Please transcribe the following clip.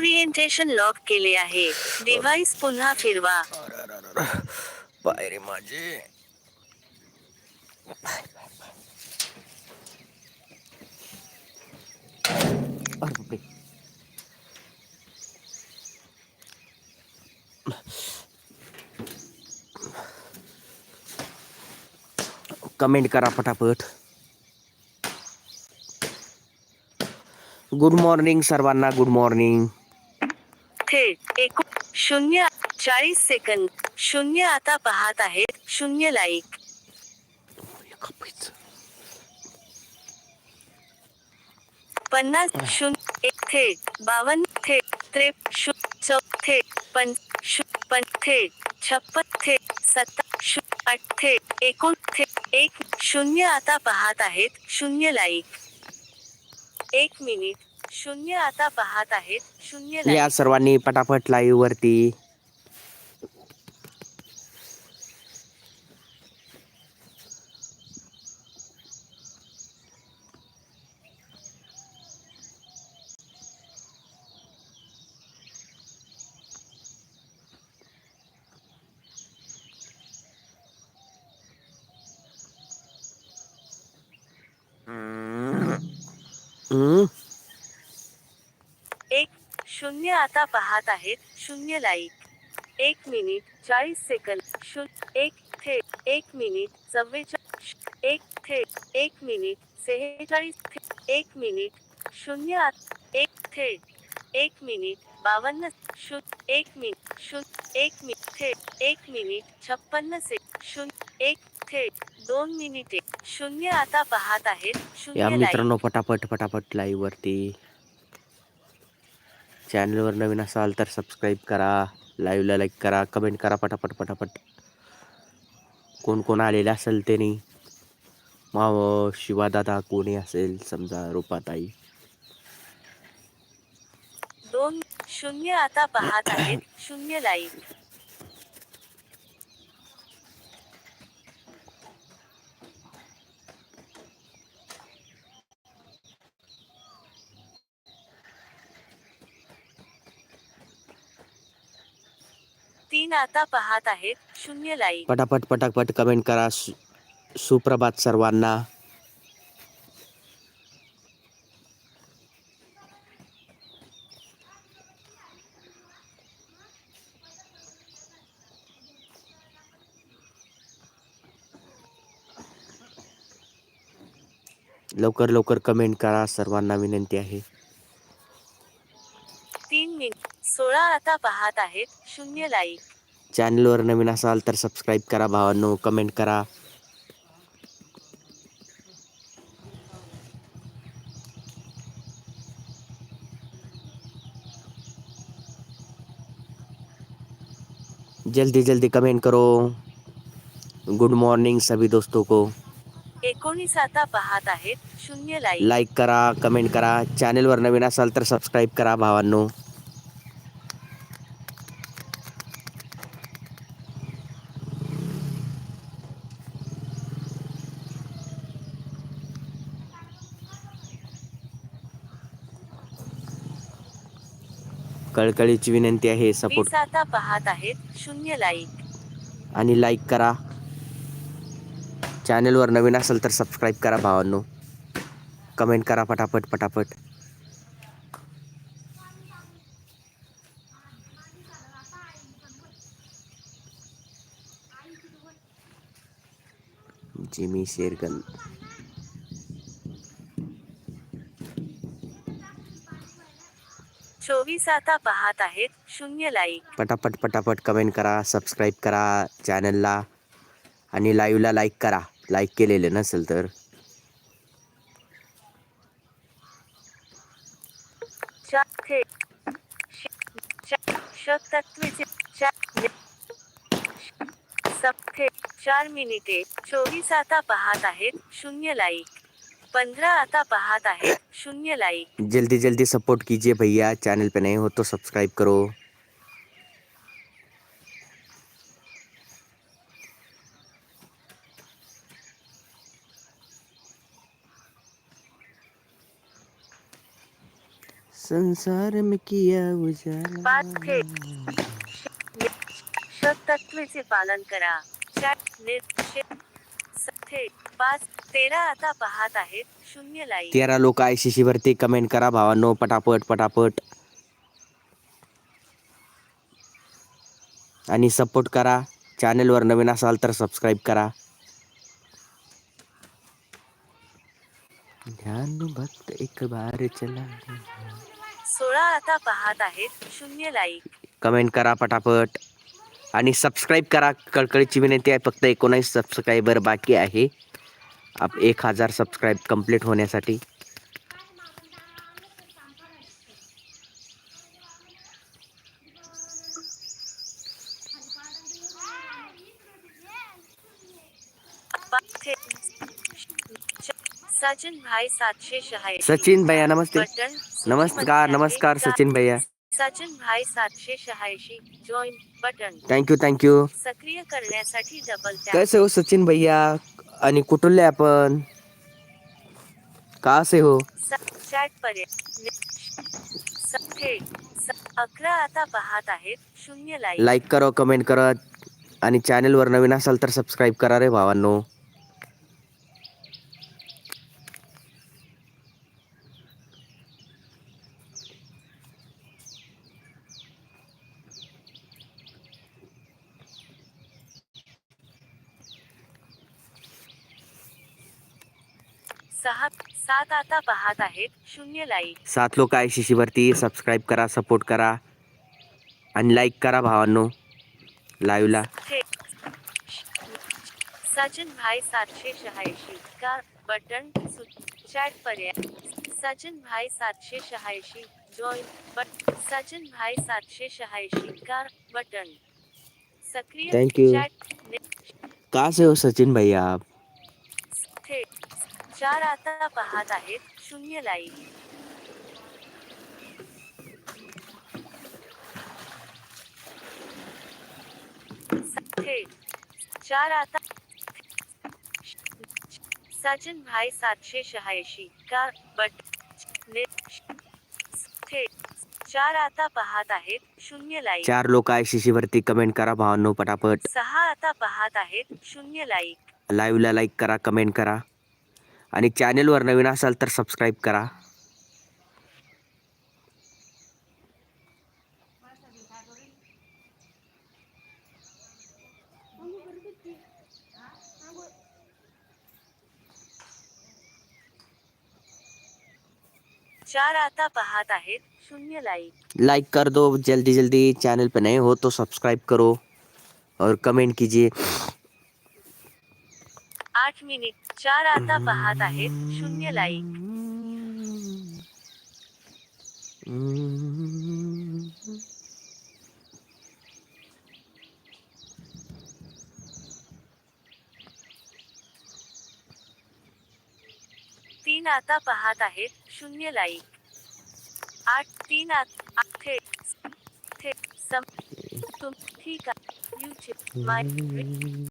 Orientation lock केले आहे. Device पुन्हा फिरवा. पायरे माझे. कमेंट करा पटापट. गुड मॉर्निंग सर्वांना गुड मॉर्निंग. शून्य चाळीस सेकंद. शून्य आता पाहत आहेत शून्य लाईक पन्नास शून्य एक थेट बावन्न थेट त्रेप शू चौथे पन शू पं थेट छप्पन थेट सत्ता शू आठ थेट एकोण थेट एक शून्य आता पाहत आहेत शून्य लाईक एक मिनिट शून्य आता पाहत आहेत शून्य या सर्वांनी पटापट लाईव्ह वरती. हम्म. शून्य आता पाहत आहेत शून्य लाईक. एक मिनिट चाळीस सेकंद. शून्य एक थेट एक मिनिट चव्वेचाळीस एक थेट एक मिनिट सेहेचाळीस एक मिनिट शून्य एक थेट एक मिनिट बावन्न शून्य एक मिनिट शून्य एक मिनिट थेट एक मिनिट छप्पन्न से शून्य एक थेट दोन मिनिटे. शून्य आता पाहत आहेत शून्य लाईक मित्रांनो पटापट पटापट लाईव्ह वरती. चॅनलवर नवीन असाल तर सबस्क्राईब करा लाईव्हला लाईक करा कमेंट करा पटापट पटापट. कोण कोण आलेलं असेल त्यांनी? माव शिवादादा कोणी असेल समजा रूपाताई? दोन शून्य आता पाहत आहेत. शून्य लाईक तीन आता पाहत आहेत शून्य लाईक पटापट पटापट कमेंट करा सु- सुप्रभात सर्वांना. लवकर लवकर कमेंट करा सर्वांना विनंती आहे. तीन मिनिट सोळा आता पाहत आहेत शून्य लाईक चॅनलवर नवीन असाल तर सबस्क्राईब करा भावांनो कमेंट करा. जल्दी जल्दी कमेंट करो. गुड मॉर्निंग सभी दोस्तों को. एकोणीस आता पाहत आहेत शून्य लाईक लाईक करा कमेंट करा. चॅनलवर नवीन असाल तर सबस्क्राईब करा भावांनो. कळकळीची विनंती आहे सपोर्ट वीस आता पाहत आहेत शून्य लाईक आणि लाईक करा. चॅनलवर नवीन असेल तर सबस्क्राईब करा भावांनो. कमेंट करा पटापट पटापट. जिमी शेरगल चोवीस आता पाहत आहेत शून्य लाईक पटापट पटापट कमेंट करा सबस्क्राईब करा चॅनलला आणि लाईव्हला लाईक करा. लाईक केलेले नसेल तर. चार मिनिटे चोवीस आता पाहत आहेत. शून्य लाईक पंधरा आता पाहत आहेत शून्य लाईक जल्दी जल्दी सपोर्ट कीजिए भैया चैनल पे नए हो तो सब्सक्राइब करो. संसार में किया उजाला। पाच थेट तत्वेचे पालन करा। थेट पाच तेरा आता पाहत आहेत शून्य लाईक तेरा लोक आय सी वरती कमेंट करा भावांनो पटापट पटापट. आणि सपोर्ट करा. चॅनलवर नवीन असाल तर सबस्क्राईब करा. ध्यान भक्त एक बार चला सोळा आता पाहत आहेत शून्य लाईक. कमेंट करा पटापट. आणि सबस्क्राईब करा. कळकळीची विनंती आहे फक्त एकोणावीस सबस्क्रायबर बाकी आहे. आप एक हजार सबस्क्राईब कंप्लीट होण्यासाठी. सचिन भाई सातशे सचिन भैया नमस्ते. नमस्कार नमस्कार सचिन भैया. सचिन भाई सातशे शहाऐंशी जॉईन बटन थँक्यू थँक्यू सक्रिय करण्यासाठी डबल टॅप कैसे हो सचिन भैया? आणि कुठले आपण? का से हो चॅट पर्याय थेट अकरा आता पाहत आहेत. शून्य लाईक लाईक करा कमेंट करत आणि चॅनलवर नवीन असाल तर सबस्क्राईब करा रे भावांनो. सहा सात आता पाहत आहेत शून्य लाईक सात लोक आय सी वरती सबस्क्राईब करा सपोर्ट करा आणि लाईक करा भावांनो लाईव्हला. सचिन भाई सातशे शहाऐंशी का बटन चॅट पर्याय सचिन भाई सातशे शहाऐंशी जॉईन बट सचिन भाई सातशे शहाऐंशी कार बटन. सक्रिय Thank you. चॅट का से हो सचिन भैया आप? चार आता पाहत आहेत शून्य लाईक थेट चार आता सचिन भाई सातशे शहाऐंशी का बट चार आता पाहत आहेत शून्य लाईक चार लोक आय सी वरती कमेंट करा भावांनो पटापट. सहा आता पाहत आहेत शून्य लाईक लाईव्हला लाईक करा कमेंट करा. आणि चॅनलवर नवीन असाल तर सबस्क्राईब करा. चार आता पाहत आहेत शून्य लाईक लाइक कर दो जल्दी जल्दी चैनल पे नए हो तो सब्सक्राइब करो और कमेंट कीजिए. आठ मिनिट चार आता पाहत आहेत शून्य लाईक तीन आता पाहत आहेत शून्य लाईक आठ, तीन आठ थेट थेट सम तुम ठीक आहे यूट्यूब माय